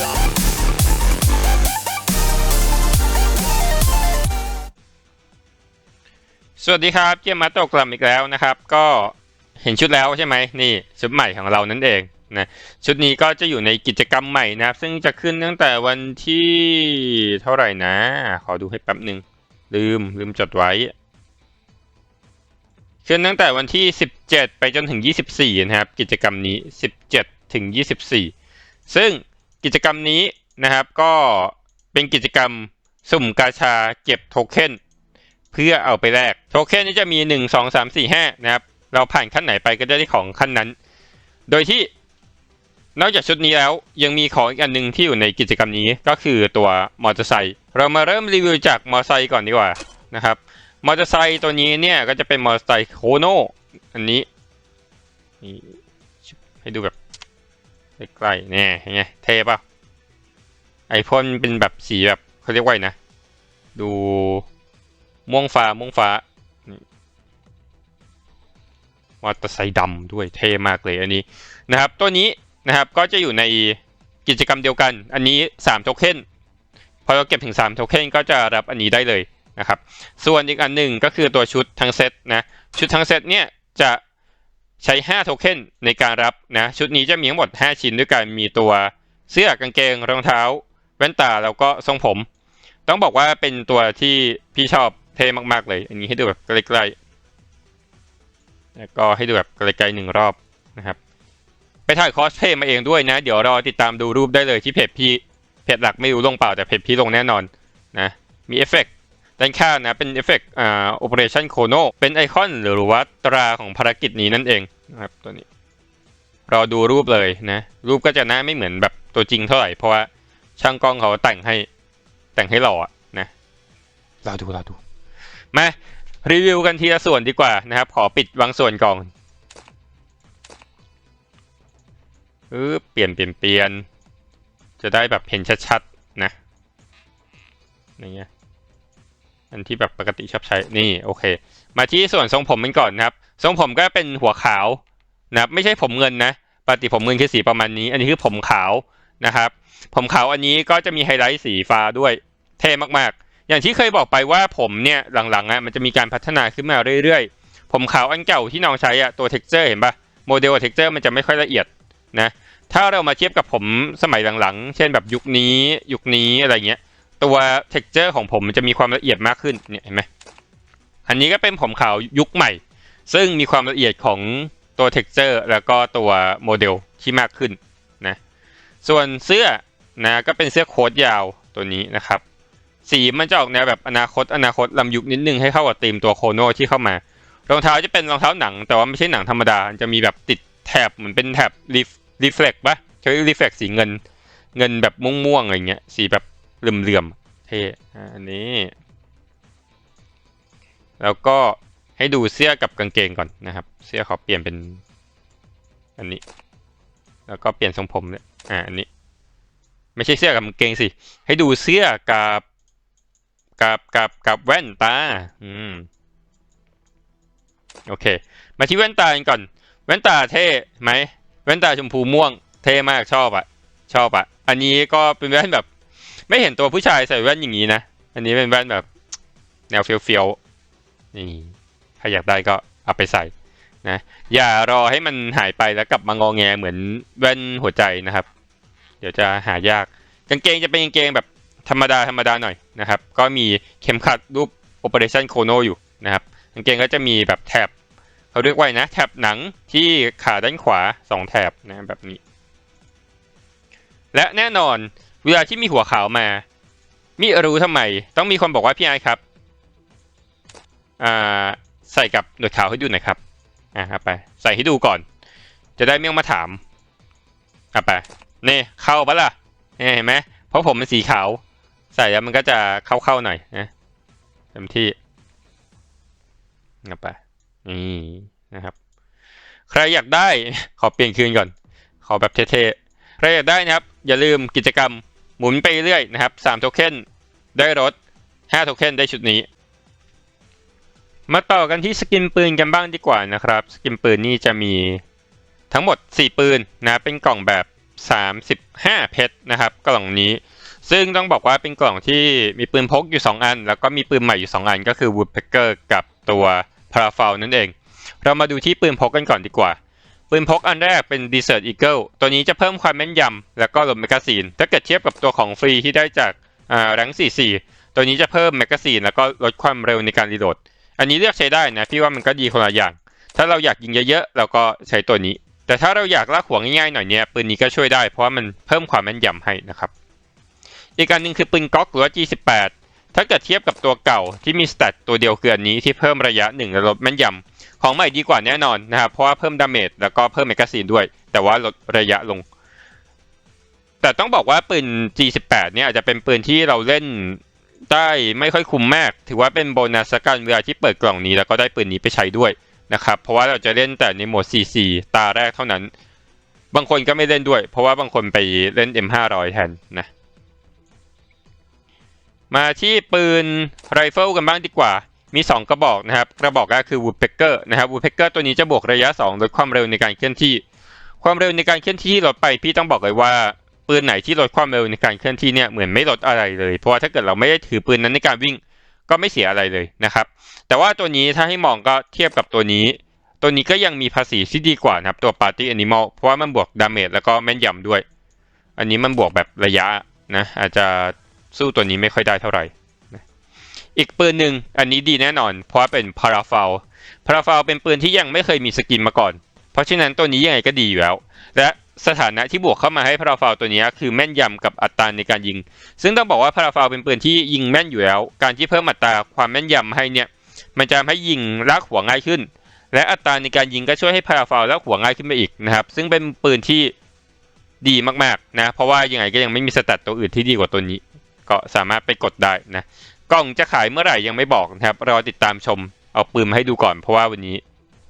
สวัสดีครับเกียมาโตกลับอีกแล้วนะครับ ก็เห็นชุดแล้วใช่ไหมนี่ชุดใหม่ของเรานั่นเองนะชุดนี้ก็จะอยู่ในกิจกรรมใหม่นะครับ ซึ่งจะขึ้นตั้งแต่วันที่เท่าไหร่นะ ขอดูให้แป๊บหนึ่งลืมลืมจดไว้ ขึ้นตั้งแต่วันที่ 17 ไปจนถึง 24 นะครับ กิจกรรมนี้ 17 ถึง 24 ซึ่ง กิจกรรมนี้นะครับ ก็เป็นกิจกรรมสุ่มกาชาเก็บโทเค็นเพื่อเอาไปแลกโทเค็นนี้จะมี 1 2 3 4 5 นะครับ เราผ่านขั้นไหนไปก็จะได้ของขั้นนั้น โดยที่นอกจากชุดนี้แล้วยังมีของอีกอันหนึ่งที่อยู่ในกิจกรรมนี้ก็คือตัวมอเตอร์ไซค์เรามาเริ่มรีวิวจากมอเตอร์ไซค์ก่อนดีกว่านะครับมอเตอร์ไซค์ตัวนี้เนี่ยก็จะเป็นมอเตอร์ไซค์โคโนอันนี้นี่ให้ดูแบบ ใกล้ๆเนี่ยไงเท่ปะไอพ่นเป็นแบบสีแบบเขาเรียกว่านะ ดูม่วงฟ้าม่วงฟ้ามอเตอร์ไซค์ดำด้วยเท่มากเลยอันนี้นะครับตัวนี้นะครับก็จะอยู่ในกิจกรรมเดียวกัน อันนี้3โทเค็นพอเราเก็บถึง3โทเค็นก็จะรับอันนี้ได้เลยนะครับ ส่วนอีกอันหนึ่งก็คือตัวชุดทั้งเซตนะชุดทั้งเซตเนี่ยจะ ใช้ 5 โทเค็นในการรับนะ ชุดนี้จะมีทั้งหมด 5 ชิ้นด้วยกัน มีตัวเสื้อกางเกงรองเท้า แว่นตาแล้วก็ทรงผม ต้องบอกว่าเป็นตัวที่พี่ชอบเท่มาก ๆ เลย อันนี้ให้ดูแบบใกล้ๆแล้วก็ให้ดูแบบไกลๆหนึ่งรอบนะครับ ไปถ่ายคอสเพย์มาเองด้วยนะ เดี๋ยวรอติดตามดูรูปได้เลยที่เพจพี่ เพจหลักไม่รู้ลงเปล่าแต่เพจพี่ลงแน่นอนนะ มีเอฟเฟกต์ ด้านข้างนะเป็นเอฟเฟกต์อ่า Operation Chrono เป็นไอคอนหรือว่าตราของภารกิจนี้นั่นเองนะครับตัวนี้รอดูรูปเลยนะ รูปก็จะหน้าไม่เหมือนแบบตัวจริงเท่าไหร่เพราะว่าช่างกล้องเขาแต่งให้แต่งให้หล่ออะนะเราดูเราดูมารีวิวกันทีละส่วนดีกว่านะครับ ขอปิดบางส่วนก่อนเออเปลี่ยนเปลี่ยนเปลี่ยน จะได้แบบเห็นชัดๆนะอย่างเงี้ย อันที่แบบปกติชอบใช้นี่โอเค มาที่ส่วนทรงผมมันก่อนนะครับ ทรงผมก็เป็นหัวขาวนะครับไม่ใช่ผมเงินนะปกติผมเงินคือสีประมาณนี้ อันนี้คือผมขาวนะครับ ผมขาวอันนี้ก็จะมีไฮไลท์สีฟ้าด้วยเท่มากๆ อย่างที่เคยบอกไปว่าผมเนี่ยหลังๆอะมันจะมีการพัฒนาขึ้นมาเรื่อยๆ ผมขาวอันเก่าที่น้องใช้อะตัว texture เห็นปะโมเดล texture มันจะไม่ค่อยละเอียดนะถ้าเรามาเทียบกับผมสมัยหลังๆ เช่นแบบยุคนี้ยุคนี้อะไรเงี้ย ตัว texture ของผมมันจะมีความละเอียดมากขึ้นเนี่ยเห็นไหมอันนี้ก็เป็นผมขาวยุคใหม่ ซึ่งมีความละเอียดของตัว texture แล้วก็ตัวโมเดลที่มากขึ้นนะส่วนเสื้อนะก็เป็นเสื้อโค้ทยาวตัวนี้นะครับ สีมันจะออกแนวแบบอนาคตอนาคตลำยุคนิดนึงให้เข้ากับธีมตัวโคโนที่เข้ามารองเท้าจะเป็นรองเท้าหนัง แต่ว่าไม่ใช่หนังธรรมดามันจะมีแบบติดแถบเหมือนเป็นแถบรีรีเฟล็กปะใช้รีเฟล็กสีเงิน เงินแบบม่วงๆอะไรเงี้ยสีแบบ เหลื่อมๆเท่อ่าอันนี้ แล้วก็ให้ดูเสื้อกับกางเกงก่อนนะครับ เสื้อขอเปลี่ยนเป็น อันนี้ แล้วก็เปลี่ยนทรงผมเนี่ยอ่าอันนี้ ไม่ใช่เสื้อกับกางเกงสิ ให้ดูเสื้อกับกับกับกับแว่นตา อืม โอเค มาที่แว่นตากันก่อน แว่นตาเท่ไหม แว่นตาชมพูม่วง เท่มากชอบอะชอบอะอันนี้ก็เป็นแว่นแบบ ไม่เห็นตัวผู้ชายใส่แว่นอย่างนี้นะ อันนี้เป็นแว่นแบบ แนวเฟี้ยวๆนี่ถ้าอยากได้ก็เอาไปใส่นะ อย่ารอให้มันหายไปแล้วกลับมางอแงเหมือนแว่นหัวใจนะครับ เดี๋ยวจะหายาก กางเกงจะเป็นกางเกงแบบธรรมดาธรรมดาหน่อยนะครับ ก็มีเข็มขัดรูป Operation Chrono อยู่นะครับกางเกงก็จะมีแบบแถบเขาเรียกว่านะแถบหนังที่ขาด้านขวาสองแถบนะแบบนี้ และแน่นอน เวลาที่มีหัวขาวมา มิรู้ทำไม ต้องมีคนบอกว่าพี่ไอครับ อ่า ใส่กับหนวดขาวให้ดูหน่อยครับ อ่าครับไป ใส่ให้ดูก่อน จะได้ไม่ต้องมาถามอะไปนี่เข้าปะล่ะเนี่ยเห็นไหมเพราะผมเป็นสีขาว ใส่แล้วมันก็จะเข้าๆหน่อยนะเต็มที่เอาไปนี่นะครับ ใครอยากได้ ขอเปลี่ยนคืนก่อน ขอแบบเท่ๆ ใครอยากได้นะครับ อย่าลืมกิจกรรม หมุนไปเรื่อยนะครับ3โทเค็นได้รถ5โทเค็นได้ชุดนี้ มาต่อกันที่สกินปืนกันบ้างดีกว่านะครับ สกินปืนนี่จะมีทั้งหมด 4 ปืนนะเป็นกล่องแบบ 35 เพชรนะครับกล่องนี้ ซึ่งต้องบอกว่าเป็นกล่องที่มีปืนพกอยู่ 2 อัน แล้วก็มีปืนใหม่อยู่ 2 อัน ก็คือ Woodpecker กับตัว p a r a f a l นั่นเอง เรามาดูที่ปืนพกกันก่อนดีกว่า ปืนพกอันแรกเป็น Desert Eagle ตัวนี้จะเพิ่มความแม่นยำแล้วก็ลดแมกกาซีน ถ้าเกิดเทียบกับตัวของฟรีที่ได้จากอ่าแรง44 ตัวนี้จะเพิ่มแมกกาซีนแล้วก็ลดความเร็วในการรีโหลด อันนี้เลือกใช้ได้นะพี่ว่ามันก็ดีคนละอย่าง ถ้าเราอยากยิงเยอะๆเราก็ใช้ตัวนี้ แต่ถ้าเราอยากลากหัวง่ายๆหน่อยเนี่ยปืนนี้ก็ช่วยได้เพราะว่ามันเพิ่มความแม่นยำให้นะครับ อีกอันหนึ่งคือปืนก๊อกหรือว่า G18 ถ้าเกิดเทียบกับตัวเก่าที่มีสเตตตัวเดียวคืออันนี้ที่เพิ่มระยะหนึ่งและลดแม่นยำ ของใหม่ดีกว่าแน่นอนนะครับเพราะว่าเพิ่มดาเมจแล้วก็เพิ่มแมกกาซีนด้วย แต่ว่าลดระยะลง แต่ต้องบอกว่าปืน G18 เนี่ยอาจจะเป็นปืนที่เราเล่นได้ไม่ค่อยคุ้มมาก ถือว่าเป็นโบนัสกันเวลาที่เปิดกล่องนี้แล้วก็ได้ปืนนี้ไปใช้ด้วยนะครับเพราะว่าเราจะเล่นแต่ในโหมด 4-4 ตาแรกเท่านั้น บางคนก็ไม่เล่นด้วย เพราะว่าบางคนไปเล่น M500 แทนนะมาที่ปืนไรเฟิลกันบ้างดีกว่า มี 2 กระบอกนะครับ กระบอกแรกคือ Woodpecker นะครับ Woodpecker ตัวนี้จะบวกระยะ 2 ลดความเร็วในการเคลื่อนที่ ความเร็วในการเคลื่อนที่ลดไปพี่ต้องบอกเลยว่าปืนไหนที่ลดความเร็วในการเคลื่อนที่เนี่ยเหมือนไม่ลดอะไรเลย เพราะว่าถ้าเกิดเราไม่ได้ถือปืนนั้นในการวิ่งก็ไม่เสียอะไรเลยนะครับ แต่ว่าตัวนี้ถ้าให้มองก็เทียบกับตัวนี้ ตัวนี้ก็ยังมีภาษีที่ดีกว่านะครับตัว Party Animal เพราะว่ามันบวกดาเมจแล้วก็แม่นยำด้วย อันนี้มันบวกแบบระยะนะอาจจะสู้ตัวนี้ไม่ค่อยได้เท่าไหร่ อีกปืนหนึ่งอันนี้ดีแน่นอน เพราะว่าเป็นพาราฟ l พาราฟ l เป็นปืนที่ยังไม่เคยมีสกินมาก่อน เพราะฉะนั้นตัวนี้ยังไงก็ดีอยู่แล้ว และสถานะที่บวกเข้ามาให้พาราฟ l ตัวนี้คือแม่นยำกับอัตราในการยิง ซึ่งต้องบอกว่าพาราฟ l เป็นปืนที่ยิงแม่นอยู่แล้ว การที่เพิ่มอัตราความแม่นยำให้เนี่ย มันจะทำให้ยิงลากหัวง่ายขึ้น และอัตราในการยิงก็ช่วยให้พาราฟ l ลากหัวง่ายขึ้นไปอีกนะครับ ซึ่งเป็นปืนที่ดีมากๆนะ เพราะว่ายังไงก็ยังไม่มีสแตตตัวอื่นที่ดีกว่าตัวนี้ ก็สามารถไปกดได้นะ กล่องจะขายเมื่อไหร่ยังไม่บอกนะครับรอติดตามชมเอาปืนมาให้ดูก่อนเพราะว่าวันนี้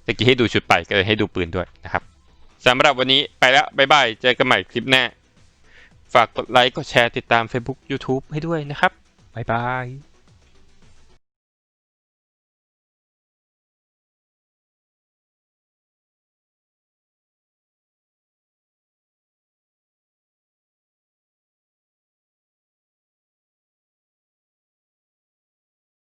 ตะกี้ให้ดูชุดไปก็เลยให้ดูปืนด้วยนะครับสำหรับวันนี้ไปแล้วบ๊ายบายเจอกันใหม่คลิปหน้า ฝากกดไลค์กดแชร์ติดตาม Facebook YouTube ให้ด้วยนะครับบ๊ายบาย